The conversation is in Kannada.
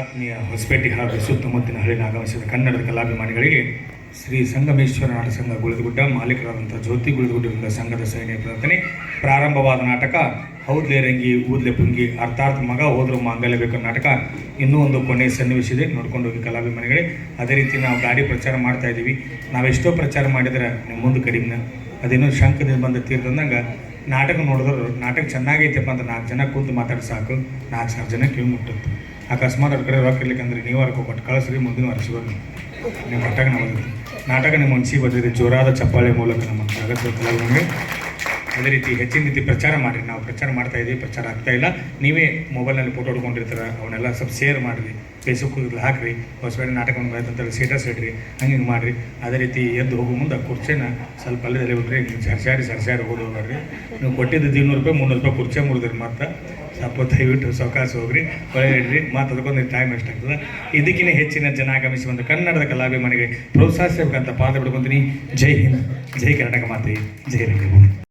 ಆತ್ಮೀಯ ಹೊಸಪೇಟೆ ಹಾಗೂ ಸುತ್ತಮುತ್ತಿನ ಹಳ್ಳಿನ ಆಗಮಿಸಿದ ಕನ್ನಡದ ಕಲಾಭಿಮಾನಿಗಳಿಗೆ ಶ್ರೀ ಸಂಗಮೇಶ್ವರ ನಾಟಕ ಸಂಘ ಗುಳಿದಗುಡ್ಡ ಮಾಲೀಕರಾದಂಥ ಜ್ಯೋತಿ ಗುಳಿದಗುಡ್ಡದಿಂದ ಸಂಘದ ಸೈನ್ಯ ಪ್ರಾರ್ಥನೆ, ಪ್ರಾರಂಭವಾದ ನಾಟಕ, ಹೌದ್ಲೆ ರಂಗಿ, ಊದ್ಲೆ ಪುಂಗಿ, ಅರ್ಥಾರ್ಥ ಮಗ, ಹೋದ್ರು ಮಾಂಗಲ್ಯ ಬೇಕು ನಾಟಕ ಇನ್ನೂ ಒಂದು ಕೊನೆ ಸನ್ನಿವೇಶ ಇದೆ ನೋಡ್ಕೊಂಡು ಹೋಗಿ ಕಲಾಭಿಮಾನಿಗಳೇ, ಅದೇ ರೀತಿ ನಾವು ಗಾಡಿ ಪ್ರಚಾರ ಮಾಡ್ತಾ ಇದ್ದೀವಿ. ನಾವೆಷ್ಟೋ ಪ್ರಚಾರ ಮಾಡಿದರೆ ನಿಮ್ಮ ಮುಂದೆ ಕಡಿಮೆ ಅದೇನೋ ಶಂಕದಿಂದ ಬಂದ ತೀರ್ದಂದಂಗೆ ನಾಟಕ ನೋಡಿದ್ರು ನಾಟಕ ಚೆನ್ನಾಗೈತೆಪ್ಪ ಅಂತ ನಾಲ್ಕು ಜನ ಕೂತು ಮಾತಾಡಿ ಸಾಕು. ನಾಲ್ಕು ಸಾವಿರ ಜನ ಕಿವಿ ಮುಟ್ಟುತ್ತೆ ಅಕಸ್ಮಾತ್ ಅವ್ರ ಕಡೆ ರೊಕ್ಕ ಇರ್ಲಿಕ್ಕಂದ್ರೆ ನೀವು ಅರ್ಕೋ ಕೊಟ್ಟು ಕಳಿಸ್ರಿ, ಮುಂದಿನ ವರ್ಷ ಬನ್ನಿ. ನೀವು ಕೊಟ್ಟಾಗ ನಾವು ನಾಟಕ ನಿಮ್ಮ ಮನ್ಸಿಗೆ ಬಂದಿದೆ. ಜೋರಾದ ಚಪ್ಪಾಳೆ ಮೂಲಕ ನಮ್ಮ ಕಲಾವಿದರಿಗೆ ಅದೇ ರೀತಿ ಹೆಚ್ಚಿನ ರೀತಿ ಪ್ರಚಾರ ಮಾಡಿರಿ. ನಾವು ಪ್ರಚಾರ ಮಾಡ್ತಾ ಇದ್ದೀವಿ ಪ್ರಚಾರ ಆಗ್ತಾ ಇಲ್ಲ. ನೀವೇ ಮೊಬೈಲ್ನಲ್ಲಿ ಫೋಟೋ ಹೊಡ್ಕೊಂಡಿರ್ತಾರೆ, ಅವನ್ನೆಲ್ಲ ಸ್ವಲ್ಪ ಶೇರ್ ಮಾಡಿರಿ. ಫೇಸ್ಬುಕ್ ಹಾಕ್ರಿ ನಾಟಕ ನಾಟಕವನ್ನು ಅಂತೇಳಿ ಸ್ಟೇಟಸ್ ಇಡ್ರಿ. ಹಂಗೆ ಹಿಂಗೆ ಮಾಡಿರಿ. ಅದೇ ರೀತಿ ಎದ್ದು ಹೋಗೋ ಮುಂದೆ ಕುರ್ಚೆನ ಸ್ವಲ್ಪ ಅಲ್ಲದೆ ಬಿಟ್ರಿ ಸರ್ಸಾರಿ ಸರ್ಸಾರಿ ಓದು ಹೋಗ್ರಿ ನೀವು ಕೊಟ್ಟಿದ್ದು ಇನ್ನೂರು ರೂಪಾಯಿ, ಮುನ್ನೂರು ರೂಪಾಯಿ ಕುರ್ಚೆ ಮುರಿದ್ರಿ ಮತ್ತೆ. ಸ್ವಲ್ಪ ದಯವಿಟ್ಟು ಸಾವಕಾಶ ಹೋಗ್ರಿ ಒಳ್ಳೆ ಇಡ್ರಿ. ಮತ್ತು ಅದಕ್ಕೊಂದು ಟೈಮ್ ಎಷ್ಟಾಗ್ತದೆ ಇದಕ್ಕಿಂತ ಹೆಚ್ಚಿನ ಜನ ಆಗಮಿಸಿ ಬಂದು ಕನ್ನಡದ ಕಲಾಭಿಮಾನಿಗೆ ಪ್ರೋತ್ಸಾಹಿಸಬೇಕಂತ ಪಾದ ಬಿಡ್ಕೊಂತೀನಿ ಜೈ ಹಿಂದ್, ಜೈ ಕರ್ನಾಟಕ ಮಾತೆ, ಜೈ ರಂಗಭೂಮಿ.